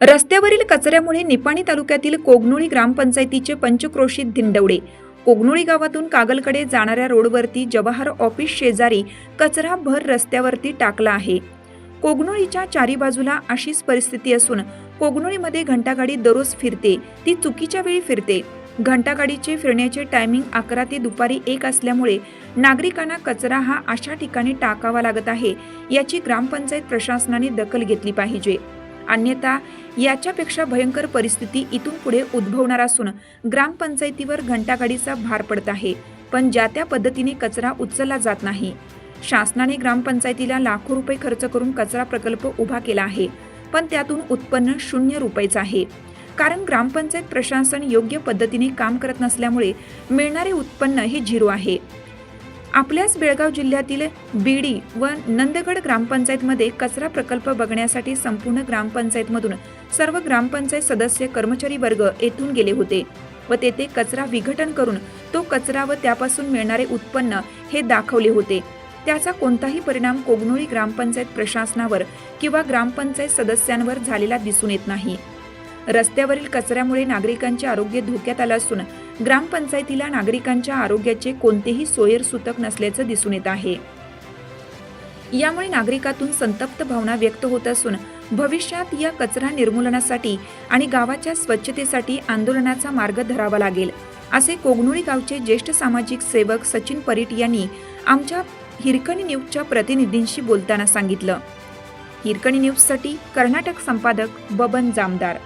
रस्त्यावरील कचऱ्यामुळे निपाणी तालुक्यातील कोगनोळी ग्रामपंचायतीचे पंचक्रोशीत धिंडवडे. कोगनोळी गावातून कागलकडे जाणाऱ्या रोडवरती जवाहर ऑफिस शेजारी कचरा भर रस्त्यावरती टाकला आहे. कोगनोळीच्या चारी बाजूला अशीच परिस्थिती असून कोगनोळीमध्ये घंटागाडी दररोज फिरते. ती चुकीच्या वेळी फिरते. घंटागाडीचे फिरण्याचे टायमिंग अकरा ते दुपारी एक असल्यामुळे नागरिकांना कचरा हा अशा ठिकाणी टाकावा लागत आहे याची ग्रामपंचायत प्रशासनाने दखल घेतली पाहिजे. अन्यथा याच्यापेक्षा भयंकर परिस्थिती इथून पुढे उद्भवणार असून ग्रामपंचायतीवर घंटागाडीचा भार पडत आहे पण ज्या त्या पद्धतीने कचरा उचलला जात नाही. शासनाने ग्रामपंचायतीला लाखो रुपये खर्च करून कचरा प्रकल्प उभा केला आहे पण त्यातून उत्पन्न शून्य रुपयेच आहे. कारण ग्रामपंचायत प्रशासन योग्य पद्धतीने काम करत नसल्यामुळे मिळणारे उत्पन्न हे झिरो आहे. आपल्याच बेळगाव जिल्ह्यातील बीडी व नंदगड ग्रामपंचायतमध्ये कचरा प्रकल्प बघण्यासाठी संपूर्ण ग्रामपंचायतमधून सर्व ग्रामपंचायत सदस्य कर्मचारी वर्ग येथून गेले होते व तेथे कचरा विघटन करून तो कचरा व त्यापासून मिळणारे उत्पन्न हे दाखवले होते. त्याचा कोणताही परिणाम कोगनोळी ग्रामपंचायत प्रशासनावर किंवा ग्रामपंचायत सदस्यांवर झालेला दिसून येत नाही. रस्त्यावरील कचऱ्यामुळे नागरिकांचे आरोग्य धोक्यात आलं असून ग्रामपंचायतीला नागरिकांच्या आरोग्याचे कोणतेही सोयर सूतक नसल्याचं दिसून येत आहे. यामुळे नागरिकातून संतप्त भावना व्यक्त होत असून भविष्यात या कचरा निर्मूलनासाठी आणि गावाच्या स्वच्छतेसाठी आंदोलनाचा मार्ग धरावा लागेल असे कोगनोळी गावचे ज्येष्ठ सामाजिक सेवक सचिन परीट यांनी आमच्या हिरकणी न्यूजच्या प्रतिनिधींशी बोलताना सांगितलं. हिरकणी न्यूजसाठी कर्नाटक संपादक बबन जामदार.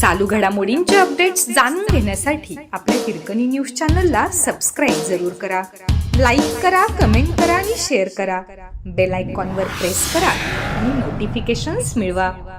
चालू घडामोडींचे अपडेट्स जाणून घेण्यासाठी आपल्या हिरकणी न्यूज चॅनलला सबस्क्राईब जरूर करा. लाईक करा कमेंट करा आणि शेअर करा. बेल आयकॉनवर प्रेस करा आणि नोटिफिकेशन्स मिळवा.